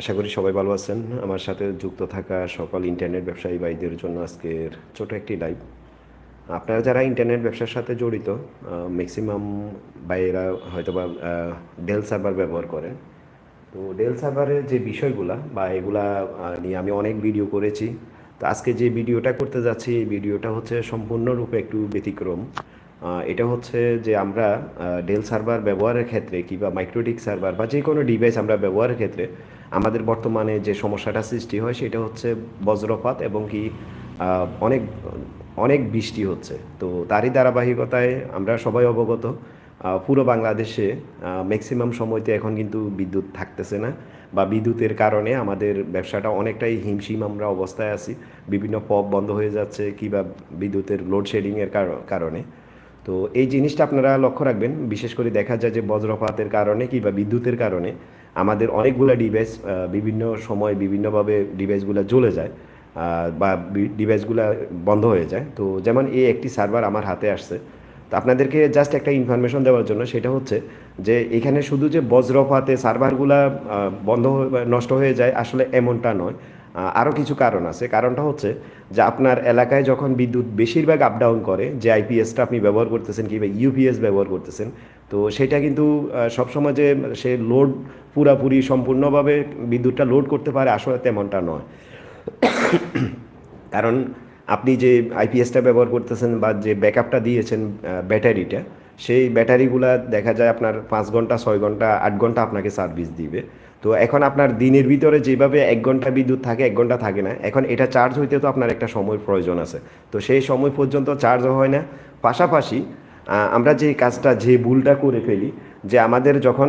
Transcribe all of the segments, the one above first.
আশা করি সবাই ভালো আছেন। আমার সাথে যুক্ত থাকা সকল ইন্টারনেট ব্যবসায়ী ভাইদের জন্য আজকের ছোট একটি লাইভ আপনারা যারা ইন্টারনেট ব্যবসার সাথে জড়িত ম্যাক্সিমাম ভাইয়েরা হয়তোবা ডেল সার্ভার ব্যবহার করেন। তো ডেল সার্ভারের যে বিষয়গুলা বা এগুলা নিয়ে আমি অনেক ভিডিও করেছি। তো আজকে যে ভিডিওটা করতে যাচ্ছি, এই ভিডিওটা হচ্ছে সম্পূর্ণরূপে একটু ব্যতিক্রম। এটা হচ্ছে যে আমরা ডেল সার্ভার ব্যবহারের ক্ষেত্রে কিংবা মাইক্রোটিক সার্ভার বা যে কোনো ডিভাইস আমরা ব্যবহারের ক্ষেত্রে আমাদের বর্তমানে যে সমস্যাটা সৃষ্টি হয় সেটা হচ্ছে বজ্রপাত এবং কি অনেক অনেক বৃষ্টি হচ্ছে। তো তারই ধারাবাহিকতায় আমরা সবাই অবগত পুরো বাংলাদেশে ম্যাক্সিমাম সময়তে এখন কিন্তু বিদ্যুৎ থাকতেছে না বা বিদ্যুতের কারণে আমাদের ব্যবসাটা অনেকটাই হিমশিম আমরা অবস্থায় আছি। বিভিন্ন পপ বন্ধ হয়ে যাচ্ছে কিংবা বিদ্যুতের লোডশেডিংয়ের কারণে। তো এই জিনিসটা আপনারা লক্ষ্য রাখবেন। বিশেষ করে দেখা যায় যে বজ্রপাতের কারণে কিংবা বিদ্যুতের কারণে আমাদের অনেকগুলো ডিভাইস বিভিন্ন সময় বিভিন্নভাবে ডিভাইসগুলো জ্বলে যায় বা ডিভাইসগুলো বন্ধ হয়ে যায়। তো যেমন এই একটি সার্ভার আমার হাতে আসছে। তো আপনাদেরকে জাস্ট একটা ইনফরমেশন দেওয়ার জন্য সেটা হচ্ছে যে এখানে শুধু যে বজ্রপাতে সার্ভারগুলা বন্ধ নষ্ট হয়ে যায় আসলে এমনটা নয়। আরও কিছু কারণ আছে। কারণটা হচ্ছে যে আপনার এলাকায় যখন বিদ্যুৎ বেশিরভাগ আপ ডাউন করে, যে আইপিএসটা আপনি ব্যবহার করতেছেন কিংবা ইউপিএস ব্যবহার করতেছেন, তো সেটা কিন্তু সবসময় যে সে লোড পুরাপুরি সম্পূর্ণভাবে বিদ্যুৎটা লোড করতে পারে আসলে তেমনটা নয়। কারণ আপনি যে আইপিএসটা ব্যবহার করতেছেন বা যে ব্যাকআপটা দিয়েছেন ব্যাটারিটা, সেই ব্যাটারিগুলা দেখা যায় আপনার পাঁচ ঘণ্টা, ছয় ঘণ্টা, আট ঘণ্টা আপনাকে সার্ভিস দিবে। তো এখন আপনার দিনের ভিতরে যেভাবে এক ঘণ্টা বিদ্যুৎ থাকে, এক ঘণ্টা থাকে না। এখন এটা চার্জ হইতে তো আপনার একটা সময় প্রয়োজন আছে। তো সেই সময় পর্যন্ত চার্জও হয় না। পাশাপাশি আমরা যে কাজটা, যে ভুলটা করে ফেলি, যে আমাদের যখন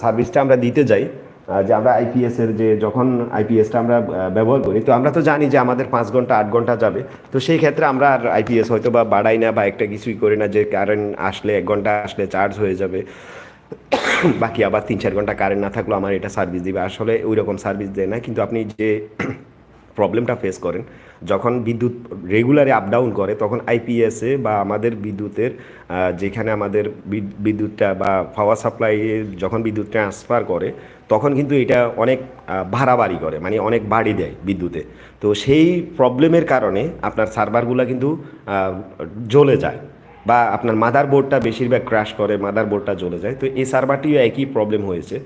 সার্ভিসটা আমরা দিতে যাই যে আমরা আইপিএসের যে যখন আইপিএসটা আমরা ব্যবহার করি, তো আমরা তো জানি যে আমাদের পাঁচ ঘণ্টা, আট ঘণ্টা যাবে। তো সেই ক্ষেত্রে আমরা আর আইপিএস হয়তো বা বাড়াই না বা একটা কিছুই করি না, যে কারেন্ট আসলে এক ঘণ্টা আসলে চার্জ হয়ে যাবে। বাকি আবার তিন চার ঘণ্টা কারেন্ট না থাকলেও আমার এটা সার্ভিস দিবে। আসলে ওই রকম সার্ভিস দেয় না কিন্তু আপনি যে প্রবলেমটা ফেস করেন যখন বিদ্যুৎ রেগুলারে আপ ডাউন করে তখন আইপিএসে বা আমাদের বিদ্যুতের যেখানে আমাদের বিদ- বিদ্যুৎটা বা পাওয়ার সাপ্লাই যখন বিদ্যুৎ ট্রান্সফার করে তখন কিন্তু এটা অনেক আহ, বাড়াবাড়ি করে মানে অনেক বাড়ি দেয় বিদ্যুতে। তো সেই প্রবলেমের কারণে আপনার সার্ভারগুলো কিন্তু জ্বলে যায়। বা আপনার মাদার বোর্ডটা বেশিরভাগ ক্রাশ করে মাদার বোর্ডটা জ্বলে যায়। তো এই সার্ভারটিও একই প্রবলেম হয়েছে।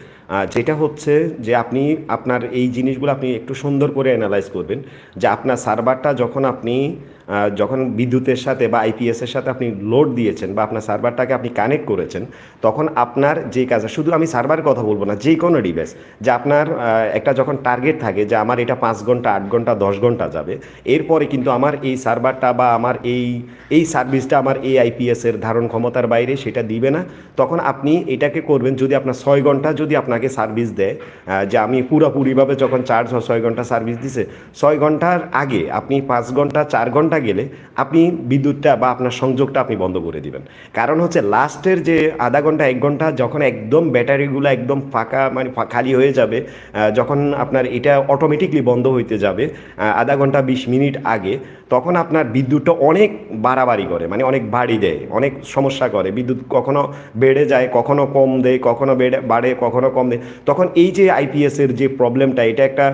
যেটা হচ্ছে যে আপনি আপনার এই জিনিসগুলো আপনি একটু সুন্দর করে অ্যানালাইজ করবেন যে আপনার সার্ভারটা যখন আপনি যখন বিদ্যুতের সাথে বা আইপিএসের সাথে আপনি লোড দিয়েছেন বা আপনার সার্ভারটাকে আপনি কানেক্ট করেছেন, তখন আপনার যে কাজ শুধু আমি সার্ভারের কথা বলব না যে কোনো ডিভাইস যে আপনার একটা যখন টার্গেট থাকে যে আমার এটা পাঁচ ঘণ্টা, আট ঘণ্টা, দশ ঘণ্টা যাবে, এরপরে কিন্তু আমার এই সার্ভারটা বা আমার এই এই সার্ভিসটা আমার এই আইপিএসের ধারণ ক্ষমতার বাইরে সেটা দিবে না, তখন আপনি এটাকে করবেন যদি আপনার ছয় ঘণ্টা যদি আপনাকে সার্ভিস দেয় যে আমি পুরোপুরিভাবে যখন চার্জ হয় ছয় ঘণ্টা সার্ভিস দিছে, ছয় ঘণ্টার আগে আপনি পাঁচ ঘণ্টা, চার ঘণ্টা গেলে আপনি বিদ্যুৎটা বা আপনার সংযোগটা আপনি বন্ধ করে দিবেন। কারণ হচ্ছে লাস্টের যে আধা ঘণ্টা, এক ঘণ্টা যখন একদম ব্যাটারিগুলো একদম ফাঁকা মানে খালি হয়ে যাবে যখন আপনার এটা অটোমেটিকলি বন্ধ হইতে যাবে আধা ঘণ্টা বিশ মিনিট আগে, তখন আপনার বিদ্যুৎটা অনেক বাড়াবাড়ি করে মানে অনেক বাড়ি দেয়, অনেক সমস্যা করে। বিদ্যুৎ কখনো বেড়ে যায়, কখনো কম দেয়, কখনো বেড়ে, বাড়ে, কখনো কম দেয় তখন এই যে আইপিএসের যে প্রবলেমটা এটা একটা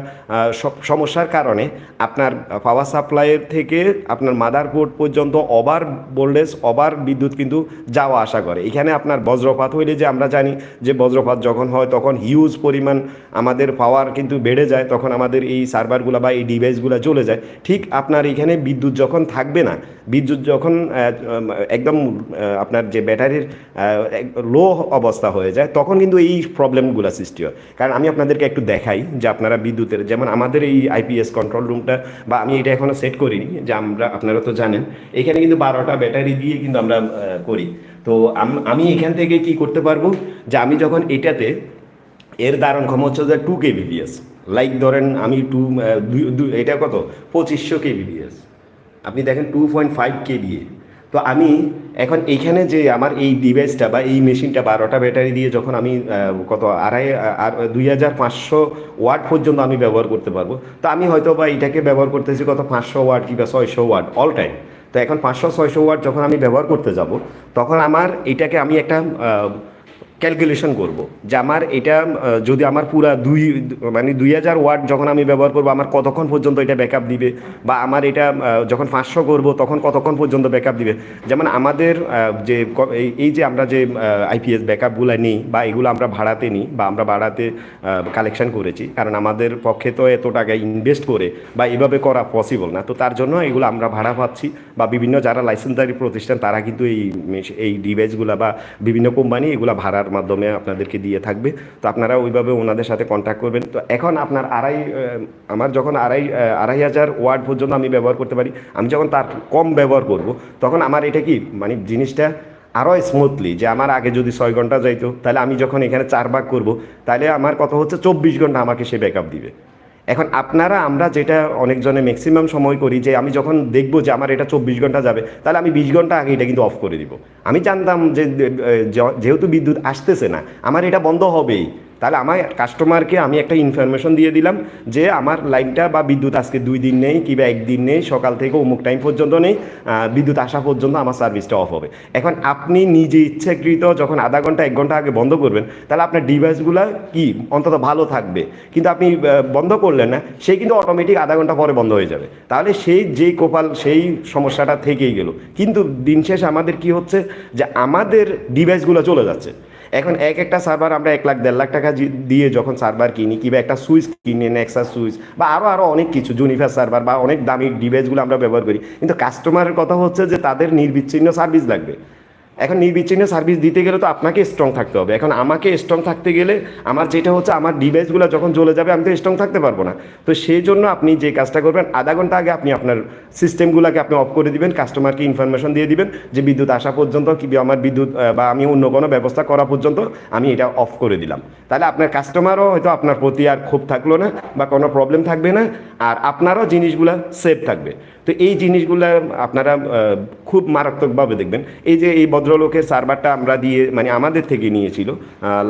সমস্যার কারণে আপনার পাওয়ার সাপ্লাইয়ের থেকে আপনার মাদারবোর্ড পর্যন্ত ওভার ভোল্টেজ ওভার বিদ্যুৎ কিন্তু যাওয়া আসা করে। এখানে আপনার বজ্রপাত হইলে যে আমরা জানি যে বজ্রপাত যখন হয়, তখন হিউজ পরিমাণ আমাদের পাওয়ার কিন্তু বেড়ে যায়, তখন আমাদের এই সার্ভারগুলো বা এই ডিভাইসগুলো চলে যায়। ঠিক আপনার এখানে বিদ্যুৎ যখন থাকবে না, বিদ্যুৎ যখন একদম আপনার যে ব্যাটারির লো অবস্থা হয়ে যায়, তখন কিন্তু এই প্রবলেমগুলো সৃষ্টি হয়। কারণ আমি আপনাদেরকে একটু দেখাই যে আপনারা বিদ্যুতের, যেমন আমাদের এই আইপিএস কন্ট্রোল রুমটা বা আমি এটা এখনও সেট করিনি, যে আমরা, আপনারা তো জানেন, এখানে কিন্তু বারোটা ব্যাটারি দিয়ে কিন্তু আমরা করি। তো আমি এখান থেকে কি করতে পারব? যে আমি যখন এটাতে, এর ধারণ ক্ষমতা হচ্ছে যে টু কেবিপিএস লাইক ধরেন আমি টু এটা কত? পঁচিশশো কে কেবিপিএস আপনি দেখেন টু পয়েন্ট ফাইভ কে দিয়ে তো আমি এখন এইখানে যে আমার এই ডিভাইসটা বা এই মেশিনটা বারোটা ব্যাটারি দিয়ে যখন আমি কত আড়াই আর দুই হাজার পাঁচশো ওয়াট পর্যন্ত আমি ব্যবহার করতে পারব। তো আমি হয়তো বা এটাকে ব্যবহার করতেছি কত পাঁচশো ওয়াট কিংবা ছয়শো ওয়াট অল টাইম তো এখন পাঁচশো, ছয়শো ওয়াট যখন আমি ব্যবহার করতে যাব, তখন আমার এটাকে আমি একটা ক্যালকুলেশন করব। যে আমার এটা যদি আমার পুরা দুই মানে দুই হাজার ওয়াট যখন আমি ব্যবহার করব, আমার কতক্ষণ পর্যন্ত এটা ব্যাকআপ দিবে? বা আমার এটা যখন পাঁচশো করব, তখন কতক্ষণ পর্যন্ত ব্যাকআপ দিবে? যেমন আমাদের যে এই- যে আমরা যে আইপিএস ব্যাকআপগুলো নিই বা এগুলো আমরা ভাড়াতে নিই বা আমরা ভাড়াতে কালেকশন করেছি, কারণ আমাদের পক্ষে তো এত টাকা ইনভেস্ট করে বা এভাবে করা পসিবল না। তো তার জন্য এগুলো আমরা ভাড়া পাচ্ছি বা বিভিন্ন যারা লাইসেন্সদারি প্রতিষ্ঠান, তারা কিন্তু এই এই ডিভাইসগুলো বা বিভিন্ন কোম্পানি এগুলো ভাড়ার মাধ্যমে আপনাদেরকে দিয়ে থাকবে। তো আপনারা ওইভাবে ওনাদের সাথে কন্ট্যাক্ট করবেন। তো এখন আপনার আড়াই আমার যখন আড়াই আড়াই হাজার ওয়ার্ড পর্যন্ত আমি ব্যবহার করতে পারি, আমি যখন তার কম ব্যবহার করব, তখন আমার এটা কি মানে জিনিসটা আরও স্মুথলি যে আমার আগে যদি ছয় ঘণ্টা যাইতো, তাহলে আমি যখন এখানে চার ভাগ করব, তাহলে আমার কথা হচ্ছে চব্বিশ ঘণ্টা আমাকে সে ব্যাকআপ দিবে। এখন আপনারা, আমরা যেটা অনেকজনে ম্যাক্সিমাম সময় করি যে আমি যখন দেখব যে আমার এটা চব্বিশ ঘণ্টা যাবে, তাহলে আমি বিশ ঘণ্টা আগে এটা কিন্তু অফ করে দিব। আমি জানতাম যে, যেহেতু বিদ্যুৎ আসতেছে না, আমার এটা বন্ধ হবেই। তাহলে আমার কাস্টমারকে আমি একটা ইনফরমেশন দিয়ে দিলাম যে আমার লাইনটা বা বিদ্যুৎ আজকে দুই দিন নেই কিংবা একদিন নেই, সকাল থেকে অমুক টাইম পর্যন্ত নেই বিদ্যুৎ আসা পর্যন্ত আমার সার্ভিসটা অফ হবে। এখন আপনি নিজে ইচ্ছাকৃত যখন আধা ঘণ্টা, এক ঘণ্টা আগে বন্ধ করবেন, তাহলে আপনার ডিভাইসগুলো কি অন্তত ভালো থাকবে। কিন্তু আপনি বন্ধ করলেন না, সে কিন্তু অটোমেটিক আধা ঘণ্টা পরে বন্ধ হয়ে যাবে। তাহলে সেই যেই কোপাল, সেই সমস্যাটা থেকেই গেল। কিন্তু দিন শেষে আমাদের কি হচ্ছে যে আমাদের ডিভাইসগুলো চলে যাচ্ছে। এখন এক একটা সার্ভার আমরা এক লাখ, দেড় লাখ টাকা দিয়ে যখন সার্ভার কিনি, কিংবা একটা সুইচ কিনি নেক্সা সুইচ, বা আরও আরও অনেক কিছু জুনিফার সার্ভার বা অনেক দামি ডিভাইসগুলো আমরা ব্যবহার করি। কিন্তু কাস্টমারের কথা হচ্ছে যে তাদের নির্বিচ্ছিন্ন সার্ভিস লাগবে। এখন নির্বিচ্ছিন্ন সার্ভিস দিতে গেলে তো আপনাকে স্ট্রং থাকতে হবে। এখন আমাকে স্ট্রং থাকতে গেলে আমার যেটা হচ্ছে, আমার ডিভাইসগুলো যখন চলে যাবে, আমি তো স্ট্রং থাকতে পারব না। তো সেই জন্য আপনি যে কাজটা করবেন, আধা ঘণ্টা আগে আপনি আপনার সিস্টেমগুলোকে আপনি অফ করে দিবেন কাস্টমারকে ইনফরমেশন দিয়ে দিবেন যে বিদ্যুৎ আসা পর্যন্ত কি আমার বিদ্যুৎ বা আমি অন্য কোনো ব্যবস্থা করা পর্যন্ত আমি এটা অফ করে দিলাম। তাহলে আপনার কাস্টমারও হয়তো আপনার প্রতি আর ক্ষোভ থাকল না বা কোনো প্রবলেম থাকবে না, আর আপনারও জিনিসগুলো সেফ থাকবে। তো এই জিনিসগুলো আপনারা খুব মারাত্মকভাবে দেখবেন। এই যে এই ভদ্রলোকের সার্ভারটা আমরা দিয়ে মানে আমাদের থেকে নিয়েছিল।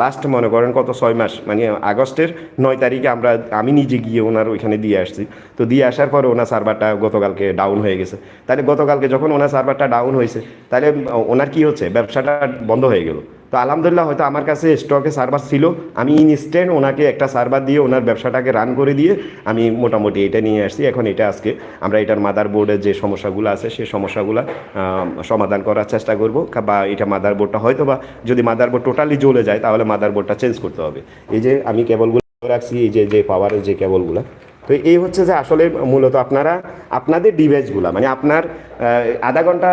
লাস্ট মনে করেন কত ছয় মাস মানে আগস্টের নয় তারিখে আমরা, আমি নিজে গিয়ে ওনার ওইখানে দিয়ে আসছি। তো দিয়ে আসার পরে ওনার সার্ভারটা গতকালকে ডাউন হয়ে গেছে। তাহলে গতকালকে যখন ওনার সার্ভারটা ডাউন হয়েছে, তাহলে ওনার কি হচ্ছে? ব্যবসাটা বন্ধ হয়ে গেল। তো আলহামদুলিল্লাহ, হয়তো আমার কাছে স্টকে সার্ভার ছিল। আমি ইনস্ট্যান্ট ওনাকে একটা সার্ভার দিয়ে ওনার ব্যবসাটাকে রান করে দিয়ে আমি মোটামুটি এটা নিয়ে আসছি। এখন এটা আজকে আমরা এটার মাদার বোর্ডের যে সমস্যাগুলো আছে সেই সমস্যাগুলো সমাধান করার চেষ্টা করব। বা এটা মাদার বোর্ডটা হয়তো বা যদি মাদার বোর্ড টোটালি জ্বলে যায়, তাহলে মাদার বোর্ডটা চেঞ্জ করতে হবে। এই যে আমি কেবলগুলো রাখছি, এই যে যে পাওয়ারের যে কেবলগুলো তো এই হচ্ছে যে আসলে মূলত আপনারা, আপনাদের ডিভাইসগুলো মানে আপনার আধা ঘণ্টা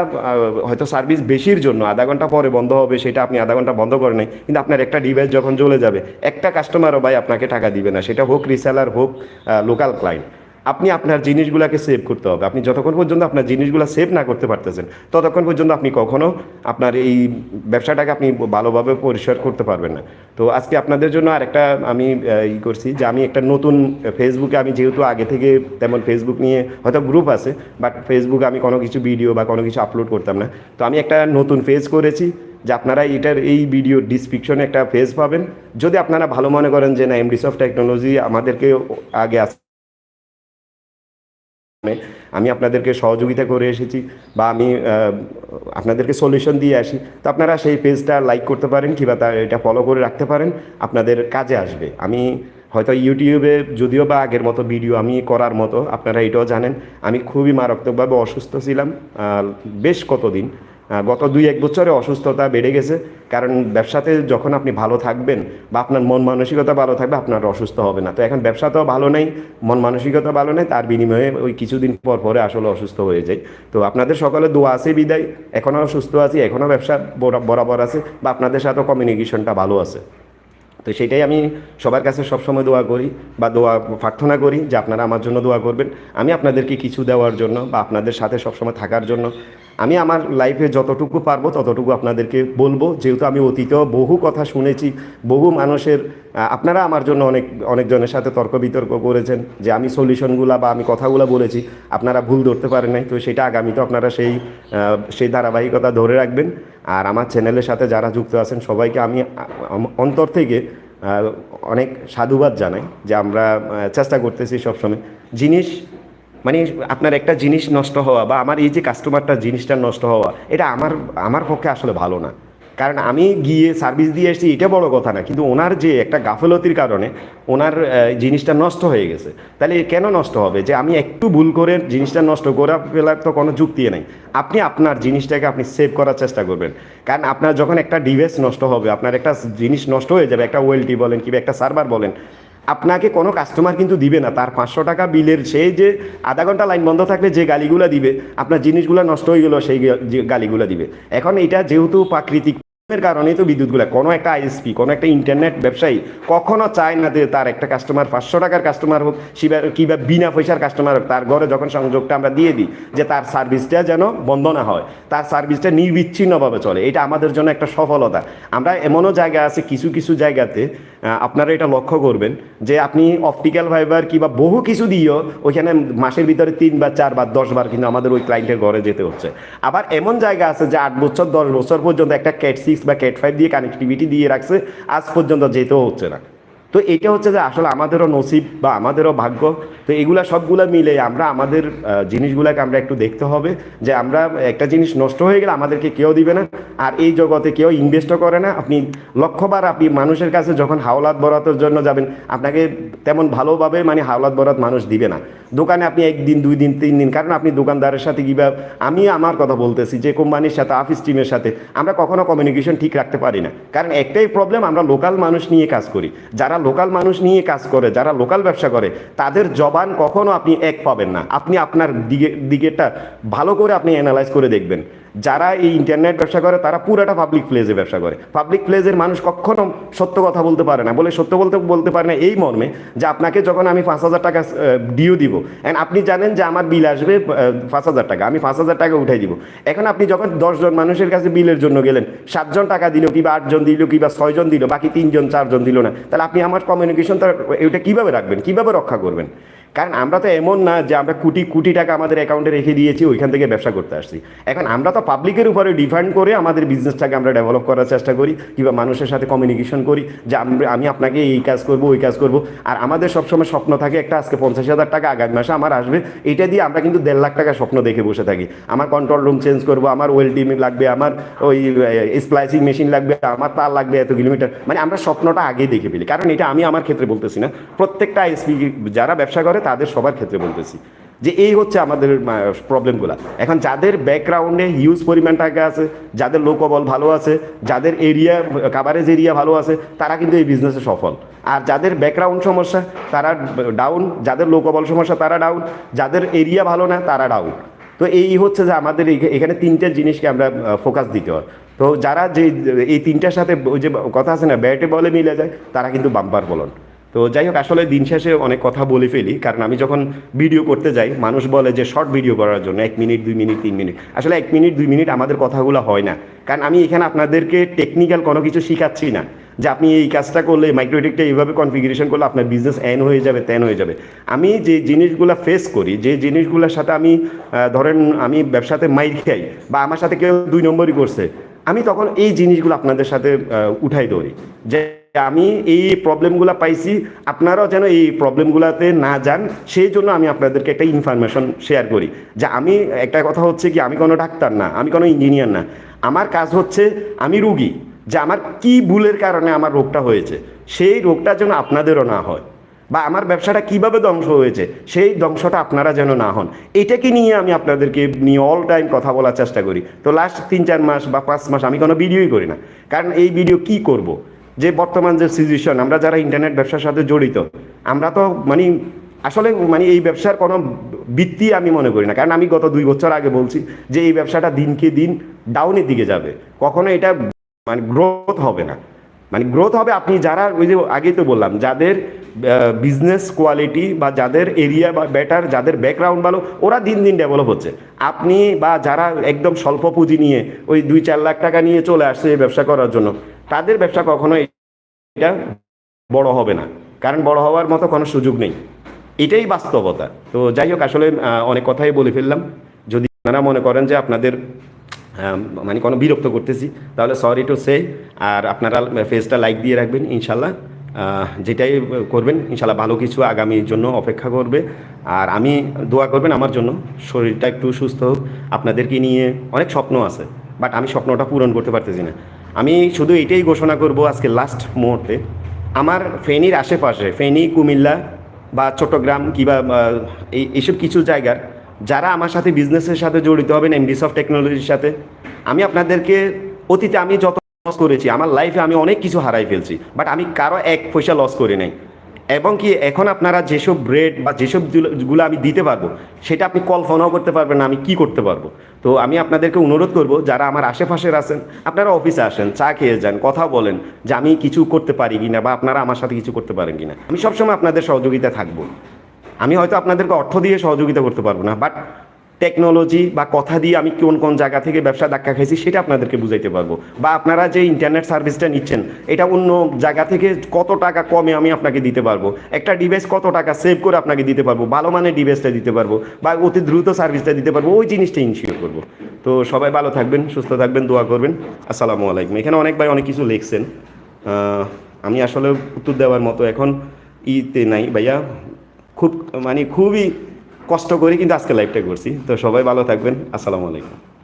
হয়তো সার্ভিস বেশির জন্য, আধা ঘণ্টা পরে বন্ধ হবে, সেটা আপনি আধা ঘণ্টা বন্ধ নাই কিন্তু আপনার একটা ডিভাইস যখন চলে যাবে, একটা কাস্টমারও ভাই আপনাকে টাকা দিবে না, সেটা হোক রিসেলার হোক লোকাল ক্লায়েন্ট আপনি আপনার জিনিসগুলোকে সেভ করতে হবে। আপনি যতক্ষণ পর্যন্ত আপনার জিনিসগুলো সেভ না করতে পারতেছেন, ততক্ষণ পর্যন্ত আপনি কখনো আপনার এই ব্যবসাটাকে আপনি ভালোভাবে পরিষ্কার করতে পারবেন না। তো আজকে আপনাদের জন্য আরেকটা আমি ই করছি যে আমি একটা নতুন ফেসবুকে আমি যেহেতু আগে থেকে তেমন ফেসবুক নিয়ে হয়তো গ্রুপ আছে বাট ফেসবুকে আমি কোনো কিছু ভিডিও বা কোনো কিছু আপলোড করতাম না। তো আমি একটা নতুন পেজ করেছি যে আপনারা এটার এই ভিডিও ডিসক্রিপশনে একটা পেজ পাবেন। যদি আপনারা ভালো মনে করেন যে না এমডিস অফ টেকনোলজি আমাদেরকে আগে আস আমি আপনাদেরকে সহযোগিতা করে এসেছি বা আমি আপনাদেরকে সলিউশন দিয়ে আসি। তো আপনারা সেই পেজটা লাইক করতে পারেন কিংবা তা, এটা ফলো করে রাখতে পারেন, আপনাদের কাজে আসবে। আমি হয়তো ইউটিউবে যদিও বা আগের মতো ভিডিও আমি করার মতো, আপনারা এটাও জানেন, আমি খুবই মারাত্মকভাবে অসুস্থ ছিলাম বেশ কতদিন। গত দুই এক বছরে অসুস্থতা বেড়ে গেছে। কারণ ব্যবসাতে যখন আপনি ভালো থাকবেন বা আপনার মন মানসিকতা ভালো থাকবে, আপনার অসুস্থ হবে না। তো এখন ব্যবসাতেও ভালো নেই, মন মানসিকতা ভালো নেই, তার বিনিময়ে ওই কিছুদিন পর পরে আসলে অসুস্থ হয়ে যায়। তো আপনাদের সকালে দোয়া আছে বিদায়। এখনও সুস্থ আছি, এখনও ব্যবসা বরা- বরাবর আছে বা আপনাদের সাথেও কমিউনিকেশনটা ভালো আছে। তো সেটাই আমি সবার কাছে সবসময় দোয়া করি বা দোয়া প্রার্থনা করি যে আপনারা আমার জন্য দোয়া করবেন। আমি আপনাদেরকে কিছু দেওয়ার জন্য বা আপনাদের সাথে সবসময় থাকার জন্য আমি আমার লাইফে যতটুকু পারব, ততটুকু আপনাদেরকে বলব। যেহেতু আমি অতীতেও বহু কথা শুনেছি, বহু মানুষের আপনারা আমার জন্য অনেক, অনেকজনের সাথে তর্ক বিতর্ক করেছেন যে আমি সলিউশনগুলা বা আমি কথাগুলো বলেছি, আপনারা ভুল ধরতে পারেন নাই। তো সেটা আগামীতে আপনারা সেই সেই ধারাবাহিকতা ধরে রাখবেন। আর আমার চ্যানেলের সাথে যারা যুক্ত আছেন, সবাইকে আমি অন্তর থেকে অনেক সাধুবাদ জানাই যে আমরা চেষ্টা করতেছি সবসময়। জিনিস মানে আপনার একটা জিনিস নষ্ট হওয়া বা আমার এই যে কাস্টমারটা জিনিসটা নষ্ট হওয়া, এটা আমার আমার পক্ষে আসলে ভালো না। কারণ আমি গিয়ে সার্ভিস দিয়ে এসেছি, এটা বড় কথা না। কিন্তু ওনার যে একটা গাফলতির কারণে ওনার জিনিসটা নষ্ট হয়ে গেছে। তাহলে কেন নষ্ট হবে? যে আমি একটু ভুল করে জিনিসটা নষ্ট করা ফেলার তো কোনো যুক্তি নেই। আপনি আপনার জিনিসটাকে আপনি সেভ করার চেষ্টা করবেন। কারণ আপনার যখন একটা ডিভাইস নষ্ট হবে, আপনার একটা জিনিস নষ্ট হয়ে যাবে, একটা ওয়েলটি বলেন কিংবা একটা সার্ভার বলেন আপনাকে কোনো কাস্টমার কিন্তু দিবে না। তার পাঁচশো টাকা বিলের সেই যে আধা ঘণ্টা লাইন বন্ধ থাকলে যে গালিগুলো দিবে, আপনার জিনিসগুলো নষ্ট হয়ে গেলো সেই গালিগুলো দিবে। এখন এটা যেহেতু প্রাকৃতিক এর কারণেই তো বিদ্যুৎগুলো। কোনো একটা আইএসপি কোনো একটা ইন্টারনেট ব্যবসায়ী কখনো চায় না যে তার একটা কাস্টমার পাঁচশো টাকার কাস্টমার হোক, কিবা বিনা পয়সার কাস্টমার হোক। তার ঘরে যখন সংযোগটা আমরা দিয়ে দিই যে তার সার্ভিসটা যেন বন্ধ না হয়, তার সার্ভিসটা নির্বিচ্ছিন্নভাবে চলে। এটা আমাদের জন্য একটা সফলতা। আমরা এমনও জায়গা আছে, কিছু কিছু জায়গাতে আপনারা এটা লক্ষ্য করবেন যে আপনি অপটিক্যাল ফাইবার কিংবা বহু কিছু দিয়েও ওইখানে মাসের ভিতরে তিন বা চার বা দশ বার কিন্তু আমাদের ওই ক্লায়েন্টের ঘরে যেতে হচ্ছে। আবার এমন জায়গা আছে যে আট বছর, দশ বছর পর্যন্ত একটা ক্যাট সিক্স বা ক্যাট ফাইভ দিয়ে কানেক্টিভিটি দিয়ে রাখছে, আজ পর্যন্ত যেতেও হচ্ছে না। তো এটা হচ্ছে যে আসলে আমাদেরও নসিব বা আমাদেরও ভাগ্য। তো এগুলা সবগুলা মিলে আমরা আমাদের জিনিসগুলাকে আমরা একটু দেখতে হবে যে আমরা একটা জিনিস নষ্ট হয়ে গেলে আমাদেরকে কেউ দিবে না। আর এই জগতে কেউ ইনভেস্টও করে না। আপনি লক্ষ্যবার আপনি মানুষের কাছে যখন হাওলাত বরাতের জন্য যাবেন, আপনাকে তেমন ভালোভাবে মানে হাওলাত বরাত মানুষ দিবে না। দোকানে আপনি একদিন, দুই দিন, তিন দিন, কারণ আপনি দোকানদারের সাথে কিবা আমি আমার কথা বলতেছি যে কোম্পানির সাথে অফিস টিমের সাথে, আমরা কখনো কমিউনিকেশন ঠিক রাখতে পারি না। কারণ একটাই প্রবলেম আমরা লোকাল মানুষ নিয়ে কাজ করি। যারা লোকাল মানুষ নিয়ে কাজ করে, যারা লোকাল ব্যবসা করে, তাদের জবান কখনো আপনি এক পাবেন না। আপনি আপনার দিকে দিকেটা ভালো করে আপনি অ্যানালাইজ করে দেখবেন। যারা এই ইন্টারনেট ব্যবসা করে, তারা পুরাটা পাবলিক প্লেসে ব্যবসা করে। পাবলিক প্লেসের মানুষ কখনো সত্য কথা বলতে পারে না। বলে সত্য বলতে বলতে পারে না এই মর্মে যে আপনাকে যখন আমি পাঁচ হাজার টাকা ডিও দিব অ্যান্ড আপনি জানেন যে আমার বিল আসবে পাঁচ হাজার টাকা, আমি পাঁচ হাজার টাকা উঠাই দিব। এখন আপনি যখন দশজন মানুষের কাছে বিলের জন্য গেলেন সাতজন টাকা দিল কিংবা আটজন দিল কিংবা ছয়জন দিল, বাকি তিনজন, চারজন দিল না, তাহলে আপনি আমার কমিউনিকেশন তার এটা কীভাবে রাখবেন? কীভাবে রক্ষা করবেন? কারণ আমরা তো এমন না যে আমরা কোটি কোটি টাকা আমাদের অ্যাকাউন্টে রেখে দিয়েছি, ওইখান থেকে ব্যবসা করতে আসছি। এখন আমরা তো পাবলিকের উপরে ডিফান্ড করে আমাদের বিজনেসটাকে আমরা ডেভেলপ করার চেষ্টা করি, কিংবা মানুষের সাথে কমিউনিকেশন করি যে আমি আপনাকে এই কাজ করব, ওই কাজ করব। আর আমাদের সবসময় স্বপ্ন থাকে একটা আজকে পঞ্চাশ হাজার টাকা আগামী মাসে আমার আসবে, এটা দিয়ে আমরা কিন্তু দেড় লাখ টাকা স্বপ্ন দেখে বসে থাকি। আমার কন্ট্রোল রুম চেঞ্জ করব, আমার ওয়েল টিম লাগবে, আমার ওই স্প্লাইসিং মেশিন লাগবে, আমার তার লাগবে এত কিলোমিটার। মানে আমরা স্বপ্নটা আগেই দেখে ফেলি, কারণ এটা আমি আমার ক্ষেত্রে বলতেছি না। প্রত্যেকটা আইএসপি যারা ব্যবসা করে তাদের সবার ক্ষেত্রে বলতেছি যে এই হচ্ছে আমাদের প্রবলেমগুলো এখন যাদের ব্যাকগ্রাউন্ডে হিউজ পরিমাণ টাকা আছে, যাদের লোকবল ভালো আছে, যাদের এরিয়া কাভারেজ এরিয়া ভালো আছে, তারা কিন্তু এই বিজনেসে সফল। আর যাদের ব্যাকগ্রাউন্ড সমস্যা, তারা ডাউন যাদের লোকবল সমস্যা, তারা ডাউন যাদের এরিয়া ভালো না, তারা ডাউন তো এই হচ্ছে যে আমাদের এখানে তিনটে জিনিসকে আমরা ফোকাস দিতে হয়। তো যারা যে, এই তিনটার সাথে ওই যে কথা আছে না ব্যাটে বলে মিলে যায়, তারা কিন্তু বাম্পার বলন তো যাই হোক, আসলে দিন শেষে অনেক কথা বলে ফেলি, কারণ আমি যখন ভিডিও করতে যাই, মানুষ বলে যে শর্ট ভিডিও করার জন্য, এক মিনিট দুই মিনিট তিন মিনিট আসলে এক মিনিট দুই মিনিট আমাদের কথাগুলো হয় না। কারণ আমি এখানে আপনাদেরকে টেকনিক্যাল কোনো কিছু শিখাচ্ছি না, যে আপনি এই কাজটা করলে মাইক্রোটেকটা এইভাবে কনফিগারেশন করলে আপনার বিজনেস এন হয়ে যাবে তেন হয়ে যাবে। আমি যে জিনিসগুলো ফেস করি, যে জিনিসগুলোর সাথে আমি ধরেন আমি ব্যবসাতে মাইর খাই, বা আমার সাথে কেউ দুই নম্বরই করছে, আমি তখন এই জিনিসগুলো আপনাদের সাথে উঠাই ধরি। যে আমি এই প্রবলেমগুলো পাইছি, আপনারাও যেন এই প্রবলেমগুলোতে না যান, সেই জন্য আমি আপনাদেরকে একটা ইনফরমেশন শেয়ার করি। যে আমি, একটা কথা হচ্ছে কি, আমি কোনো ডাক্তার না, আমি কোনো ইঞ্জিনিয়ার না। আমার কাজ হচ্ছে, আমি রুগী, যে আমার কি ভুলের কারণে আমার রোগটা হয়েছে, সেই রোগটা যেন আপনাদেরও না হয়। বা আমার ব্যবসাটা কীভাবে ধ্বংস হয়েছে, সেই ধ্বংসটা আপনারা যেন না হন। এটাকে নিয়ে আমি আপনাদেরকে নিয়ে অল টাইম কথা বলার চেষ্টা করি। তো লাস্ট তিন চার মাস বা পাঁচ মাস আমি কোনো ভিডিওই করি না। কারণ এই ভিডিও কি করব। যে বর্তমান যে সিচুয়েশন, আমরা যারা ইন্টারনেট ব্যবসার সাথে জড়িত, আমরা তো মানে আসলে মানে এই ব্যবসার কোনো বৃত্তি আমি মনে করি না। কারণ আমি গত দুই বছর আগে বলছি যে এই ব্যবসাটা দিনকে দিন ডাউনের দিকে যাবে। কখনো এটা মানে গ্রোথ হবে না। মানে গ্রোথ হবে আপনি যারা, ওই যে আগেই তো বললাম, যাদের বিজনেস কোয়ালিটি বা যাদের এরিয়া বা বেটার যাদের ব্যাকগ্রাউন্ড ভালো, ওরা দিন দিন ডেভেলপ হচ্ছে। আপনি বা যারা একদম স্বল্প পুঁজি নিয়ে ওই দুই চার লাখ টাকা নিয়ে চলে আসছে এই ব্যবসা করার জন্য তাদের ব্যবসা কখনো এটা বড় হবে না। কারণ বড় হওয়ার মতো কোনো সুযোগ নেই। এটাই বাস্তবতা। তো যাই হোক, আসলে অনেক কথাই বলে ফেললাম। যদি আপনারা মনে করেন যে আপনাদের মানে কোনো বিরক্ত করতেছি, তাহলে সরি টু সে আর আপনারা ফেসটা লাইক দিয়ে রাখবেন, ইনশাল্লাহ। যেটাই করবেন, ইনশাল্লাহ ভালো কিছু আগামীর জন্য অপেক্ষা করবে। আর আমি দোয়া করবেন আমার জন্য, শরীরটা একটু সুস্থ হোক। আপনাদেরকে নিয়ে অনেক স্বপ্ন আছে বাট আমি স্বপ্নটা পূরণ করতে পারতেছি না। আমি শুধু এটাই ঘোষণা করব আজকে লাস্ট মুহূর্তে। আমার ফেনীর আশেপাশে, ফেনী, কুমিল্লা বা চট্টগ্রাম কিংবা এই, এইসব কিছু জায়গার যারা আমার সাথে বিজনেসের সাথে জড়িত হবেন এমডিস অফ টেকনোলজির সাথে, আমি আপনাদেরকে অতীতে আমি যত লস করেছি, আমার লাইফে আমি অনেক কিছু হারাই ফেলছি বাট আমি কারও এক পয়সা লস করি নাই। এবং কি এখন আপনারা যেসব ব্রেড বা যেসবগুলো আমি দিতে পারব, সেটা আপনি কল্পনাও করতে পারবেন না, আমি কি করতে পারব? তো আমি আপনাদেরকে অনুরোধ করব, যারা আমার আশেপাশের আছেন, আপনারা অফিসে আসেন, চা খেয়ে যান, কথা বলেন যে আমি কিছু করতে পারি কিনা বা আপনারা আমার সাথে কিছু করতে পারেন কিনা। আমি সবসময় আপনাদের সহযোগিতা থাকব। আমি হয়তো আপনাদেরকে অর্থ দিয়ে সহযোগিতা করতে পারব না বাট টেকনোলজি বা কথা দিয়ে আমি কোন কোন জায়গা থেকে ব্যবসা ধাক্কা খাইছি সেটা আপনাদেরকে বুঝাইতে পারব। বা আপনারা যে ইন্টারনেট সার্ভিসটা নিচ্ছেন, এটা অন্য জায়গা থেকে কত টাকা কমে আমি আপনাকে দিতে পারব। একটা ডিভাইস কত টাকা সেভ করে আপনাকে দিতে পারব, ভালো মানের ডিভাইসটা দিতে পারব, বা অতি দ্রুত সার্ভিসটা দিতে পারব, ওই জিনিসটা ইনশিওর করব। তো সবাই ভালো থাকবেন, সুস্থ থাকবেন, দোয়া করবেন। আসসালামু আলাইকুম। এখানে অনেক ভাই অনেক কিছু লিখছেন। আমি আসলে উত্তর দেওয়ার মতো এখন ইতে নাই ভাইয়া। খুব মানে খুবই কষ্ট করে কিন্তু আজকে লাইভটা করছি। তো সবাই ভালো থাকবেন। আসসালামু আলাইকুম।